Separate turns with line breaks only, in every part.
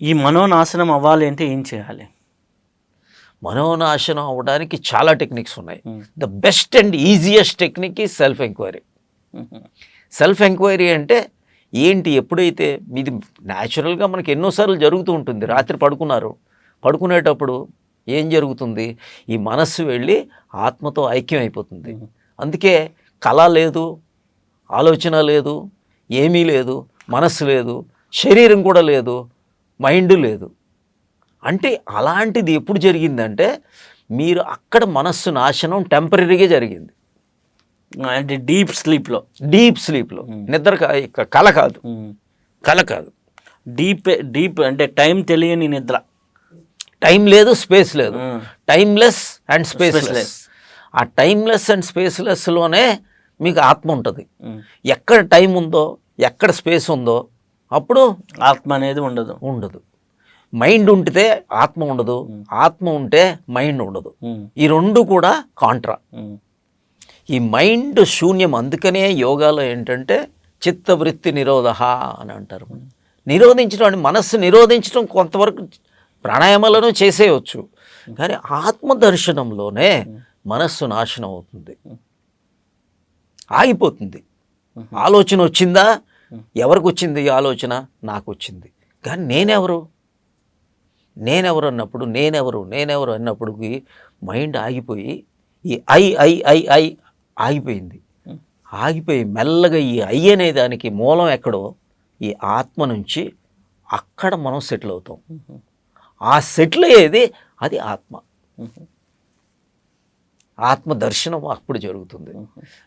ఈ మనోనాశనం అవ్వాలి అంటే ఏం చేయాలి?
మనోనాశనం అవ్వడానికి చాలా టెక్నిక్స్ ఉన్నాయి.
Hmm.
The best and easiest technique ఈ సెల్ఫ్ ఎంక్వైరీ సెల్ఫ్ ఎంక్వైరీ అంటే ఏంటి? ఎప్పుడైతే ఇది న్యాచురల్గా మనకి ఎన్నోసార్లు జరుగుతూ ఉంటుంది. రాత్రి పడుకున్నారు. పడుకునేటప్పుడు ఏం జరుగుతుంది? ఈ మనస్సు వెళ్ళి ఆత్మతో ఐక్యం అయిపోతుంది. అందుకే కళ లేదు ఆలోచన లేదు ఏమీ లేదు మనస్సు లేదు శరీరం కూడా లేదు మైండ్ లేదు. అంటే అలాంటిది ఎప్పుడు జరిగిందంటే మీరు అక్కడ మనస్సు నాశనం టెంపరీగా జరిగింది.
అంటే డీప్ స్లీప్లో.
డీప్ స్లీప్లో. నిద్ర కళ కాదు. కళ కాదు.
డీప్ డీప్ అంటే టైం తెలియని నిద్ర.
టైం లేదు స్పేస్ లేదు. Timeless and spaceless. ఆ టైమ్లెస్ అండ్ స్పేస్లెస్లోనే మీకు ఆత్మ ఉంటుంది. ఎక్కడ టైం ఉందో ఎక్కడ స్పేస్ ఉందో అప్పుడు
ఆత్మ అనేది ఉండదు.
ఉండదు. మైండ్ ఉంటే ఆత్మ ఉండదు. ఆత్మ ఉంటే మైండ్ ఉండదు. ఈ రెండు కూడా కాంట్రా. ఈ మైండ్ శూన్యం అందుకనే యోగాలో ఏంటంటే చిత్తవృత్తి నిరోధ అని అంటారు. నిరోధించడం అంటే మనస్సు నిరోధించడం కొంతవరకు ప్రాణాయామాలను చేసేయచ్చు. కానీ ఆత్మ దర్శనంలోనే మనస్సు నాశనం అవుతుంది. ఆగిపోతుంది. ఆలోచన వచ్చిందా? ఎవరికి వచ్చింది ఈ ఆలోచన? నాకు వచ్చింది కానీ నేనెవరు? నేనెవరు అన్నప్పుడు నేనెవరు నేనెవరు అన్నప్పుడుకి మైండ్ ఆగిపోయి ఈ ఐ ఐ ఐ ఐ ఆగిపోయింది. ఆగిపోయి మెల్లగా ఈ ఐ అనే దానికి మూలం ఎక్కడో ఈ ఆత్మ నుంచి అక్కడ మనం సెటిల్ అవుతాం. ఆ సెటిల్ అయ్యేది అది ఆత్మ. ఆత్మ దర్శనం అప్పుడు జరుగుతుంది.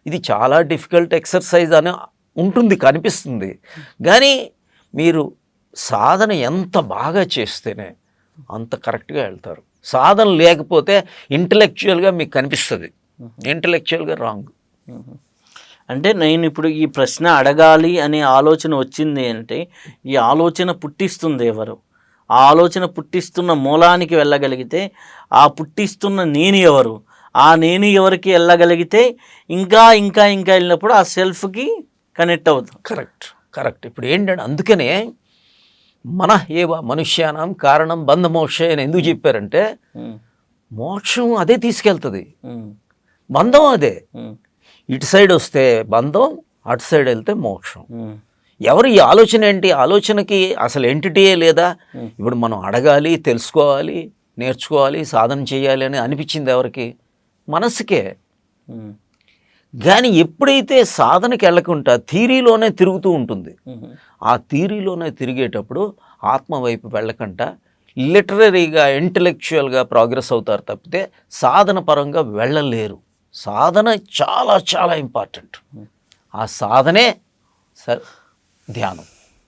ఇది చాలా డిఫికల్ట్ ఎక్సర్సైజ్ అని ఉంటుంది కనిపిస్తుంది. కానీ మీరు సాధన ఎంత బాగా చేస్తేనే అంత కరెక్ట్గా వెళ్తారు. సాధన లేకపోతే ఇంటలెక్చువల్గా మీకు కనిపిస్తుంది. ఇంటలెక్చువల్గా రాంగ్.
అంటే నేను ఇప్పుడు ఈ ప్రశ్న అడగాలి అనే ఆలోచన వచ్చింది అంటే ఈ ఆలోచన పుట్టిస్తుంది ఎవరు? ఆ ఆలోచన పుట్టిస్తున్న మూలానికి వెళ్ళగలిగితే ఆ పుట్టిస్తున్న నేను ఎవరు? ఆ నేను ఎవరికి వెళ్ళగలిగితే ఇంకా ఇంకా ఇంకా వెళ్ళినప్పుడు ఆ సెల్ఫ్కి కనెక్ట్ అవుతాం.
Correct correct. ఇప్పుడు ఏంటంటే అందుకనే మన ఏవ మనుష్యానం కారణం బంధ మోక్ష అని ఎందుకు చెప్పారంటే మోక్షం అదే తీసుకెళ్తుంది. బంధం అదే. ఇటు సైడ్ వస్తే బంధం అటు సైడ్ వెళ్తే మోక్షం. ఎవరు ఈ ఆలోచన ఏంటి? ఆలోచనకి అసలు ఎంటిటీయే లేదా? ఇప్పుడు మనం అడగాలి తెలుసుకోవాలి నేర్చుకోవాలి సాధన చేయాలి అని అనిపించింది ఎవరికి? మనసుకే కానీ ఎప్పుడైతే సాధనకి వెళ్ళకుండా థీరీలోనే తిరుగుతూ ఉంటుంది ఆ థీరీలోనే తిరిగేటప్పుడు ఆత్మ వైపు వెళ్ళకుండా లిటరరీగా ఇంటలెక్చువల్గా ప్రోగ్రెస్ అవుతారు తప్పితే సాధన పరంగా వెళ్ళలేరు. సాధన చాలా చాలా ఇంపార్టెంట్. ఆ సాధనే స ధ్యానం.